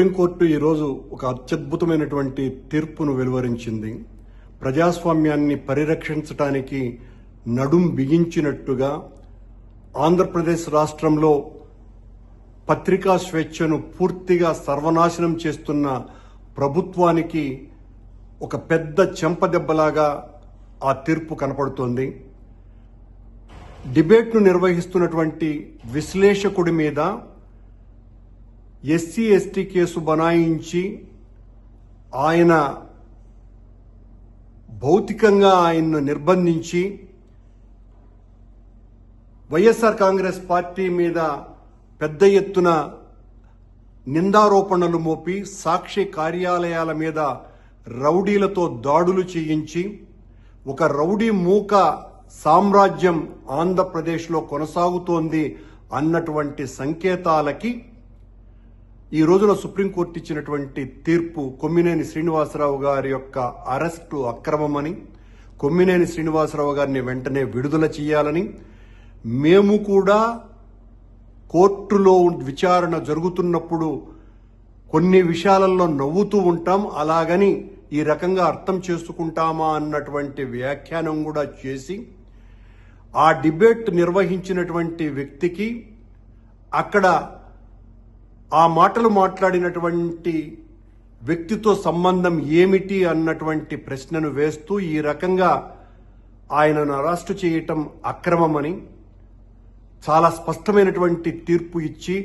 Supreme court ఈరోజు ఒక అత్యద్భుతమైనటువంటి తీర్పును వెలువరించింది. ప్రజాస్వామ్యాన్ని పరిరక్షించటానికి నడుం బిగించినట్టుగా ఆంధ్రప్రదేశ్ రాష్ట్రంలో పత్రికా స్వేచ్ఛను పూర్తిగా సర్వనాశనం చేస్తున్న ప్రభుత్వానికి ఒక పెద్ద చెంపదెబ్బలాగా ఆ తీర్పు కనపడుతోంది. డిబేట్ను నిర్వహిస్తున్నటువంటి విశ్లేషకుడి మీద ఎస్సీ ఎస్టీ కేసు బనాయించి ఆయన భౌతికంగా ఆయన్ను నిర్బంధించి వైఎస్ఆర్ కాంగ్రెస్ పార్టీ మీద పెద్ద ఎత్తున నిందారోపణలు మోపి సాక్షి కార్యాలయాల మీద రౌడీలతో దాడులు చేయించి ఒక రౌడీ మూక సామ్రాజ్యం ఆంధ్రప్రదేశ్లో కొనసాగుతోంది అన్నటువంటి సంకేతాలకి ఈ రోజున సుప్రీంకోర్టు ఇచ్చినటువంటి తీర్పు కొమ్మినేని శ్రీనివాసరావు గారి యొక్క అరెస్టు అక్రమమని కొమ్మినేని శ్రీనివాసరావు గారిని వెంటనే విడుదల చేయాలని మేము కూడా కోర్టులో విచారణ జరుగుతున్నప్పుడు కొన్ని విషయాలలో నవ్వుతూ ఉంటాం. అలాగని ఈ రకంగా అర్థం చేసుకుంటామా అన్నటువంటి వ్యాఖ్యానం కూడా చేసి ఆ డిబేట్ నిర్వహించినటువంటి వ్యక్తికి అక్కడ ఆ మాటలు మాట్లాడినటువంటి వ్యక్తితో సంబంధం ఏమిటి అన్నటువంటి ప్రశ్నను వేస్తూ ఈ రకంగా ఆయనను అరెస్టు చేయటం అక్రమమని చాలా స్పష్టమైనటువంటి తీర్పు ఇచ్చి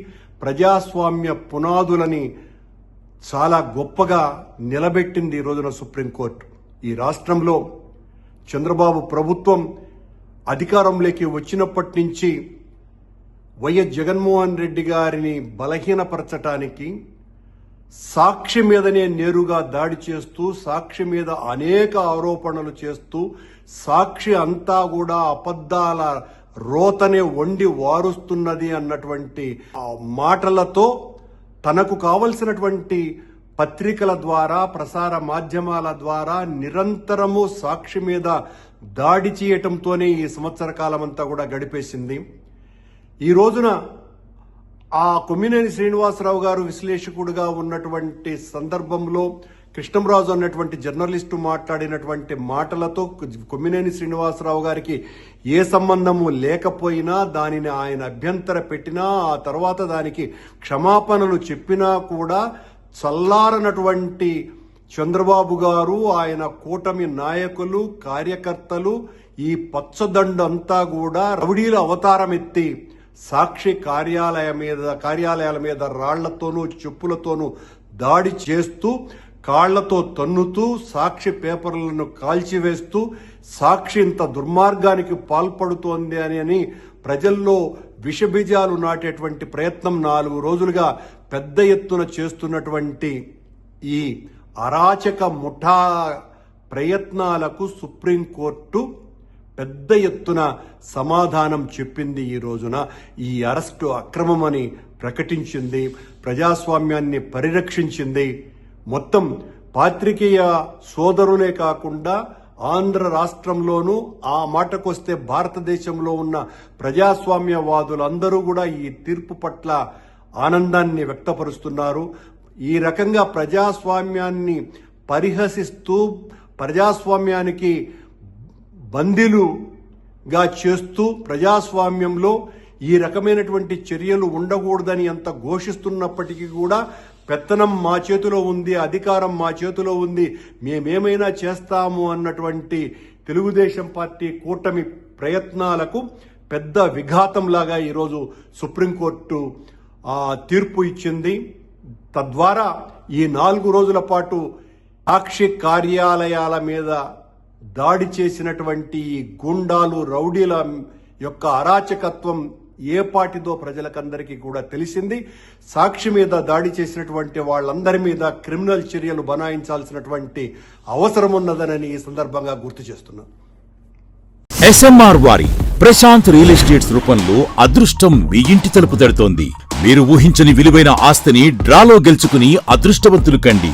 ప్రజాస్వామ్య పునాదులని చాలా గొప్పగా నిలబెట్టింది ఈ రోజున సుప్రీంకోర్టు. ఈ రాష్ట్రంలో చంద్రబాబు ప్రభుత్వం అధికారంలోకి వచ్చినప్పటి నుంచి వైఎస్ జగన్మోహన్ రెడ్డి గారిని బలహీనపరచటానికి సాక్షి మీదనే నేరుగా దాడి చేస్తూ సాక్షి మీద అనేక ఆరోపణలు చేస్తూ సాక్షి అంతా కూడా అబద్ధాల రోతనే వండి వారుస్తున్నది అన్నటువంటి మాటలతో తనకు కావలసినటువంటి పత్రికల ద్వారా ప్రసార మాధ్యమాల ద్వారా నిరంతరము సాక్షి మీద దాడి చేయటంతోనే ఈ సంవత్సర కాలమంతా కూడా గడిపేసింది. ఈ రోజున ఆ కొమ్మినేని శ్రీనివాసరావు గారు విశ్లేషకుడుగా ఉన్నటువంటి సందర్భంలో కృష్ణంరాజు అన్నటువంటి జర్నలిస్టు మాట్లాడినటువంటి మాటలతో కొమ్మినేని శ్రీనివాసరావు గారికి ఏ సంబంధము లేకపోయినా దానిని ఆయన అభ్యంతర పెట్టినా ఆ తర్వాత దానికి క్షమాపణలు చెప్పినా కూడా చల్లారనటువంటి చంద్రబాబు గారు ఆయన కూటమి నాయకులు కార్యకర్తలు ఈ పచ్చదండంతా కూడా రౌడీల అవతారం ఎత్తి సాక్షి కార్యాలయ మీద కార్యాలయాల మీద రాళ్ళతోనూ చెప్పులతోనూ దాడి చేస్తూ కాళ్ళతో తన్నుతూ సాక్షి పేపర్లను కాల్చివేస్తూ సాక్షి ఇంత దుర్మార్గానికి పాల్పడుతోంది అని అని ప్రజల్లో విషబీజాలు నాటేటువంటి ప్రయత్నం నాలుగు రోజులుగా పెద్ద ఎత్తున చేస్తున్నటువంటి ఈ అరాచక ముఠా ప్రయత్నాలకు సుప్రీంకోర్టు పెద్ద ఎత్తున సమాధానం చెప్పింది ఈ రోజున ఈ అరెస్టు అక్రమమని ప్రకటించింది ప్రజాస్వామ్యాన్ని పరిరక్షించింది. మొత్తం పాత్రికేయ సోదరులే కాకుండా ఆంధ్ర రాష్ట్రంలోనూ ఆ మాటకొస్తే భారతదేశంలో ఉన్న ప్రజాస్వామ్యవాదులందరూ కూడా ఈ తీర్పు పట్ల ఆనందాన్ని వ్యక్తపరుస్తున్నారు. ఈ రకంగా ప్రజాస్వామ్యాన్ని పరిహసిస్తూ ప్రజాస్వామ్యానికి బందీలుగా చేస్తూ ప్రజాస్వామ్యంలో ఈ రకమైనటువంటి చర్యలు ఉండకూడదని ఎంత ఘోషిస్తున్నప్పటికీ కూడా పెత్తనం మా చేతిలో ఉంది అధికారం మా చేతిలో ఉంది మేమేమైనా చేస్తాము అన్నటువంటి తెలుగుదేశం పార్టీ కూటమి ప్రయత్నాలకు పెద్ద విఘాతంలాగా ఈరోజు సుప్రీంకోర్టు తీర్పు ఇచ్చింది. తద్వారా ఈ నాలుగు రోజుల పాటు సాక్షి కార్యాలయాల మీద దాడి చేసినటువంటి గుండాలు రౌడీల యొక్క అరాచకత్వం ఏ పాటిదో ప్రజలకందరికీ కూడా తెలిసింది. సాక్షి మీద దాడి చేసినటువంటి వాళ్ళందరి మీద క్రిమినల్ చర్యలు బనాయించాల్సినటువంటి అవసరం ఉన్నదనని ఈ సందర్భంగా గుర్తు చేస్తున్నాను. ఎస్ఎంఆర్ వారి ప్రశాంత్ రియల్ ఎస్టేట్స్ రూపంలో అదృష్టం మీ ఇంటి తలుపు తడుతోంది. మీరు ఊహించని విలువైన ఆస్తిని డ్రాలో గెలుచుకుని అదృష్టవంతులు కండి.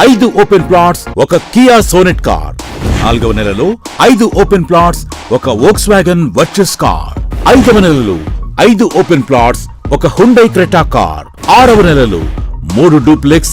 ఐదు ఓపెన్ ప్లాట్స్ ఒక కియా సోనెట్ కార్. నాలుగవ నెలలో ఐదు ఓపెన్ ప్లాట్స్ ఒక వోక్స్ వ్యాగన్ వర్చస్ కార్. ఐదవ నెలలో ఐదు ఓపెన్ ప్లాట్స్ ఒక హుండై క్రెటా కార్. ఆరవ నెలలో మూడు డూప్లెక్స్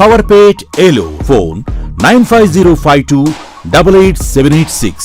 power পেট এলো phone nine five zero five two double eight seven eight six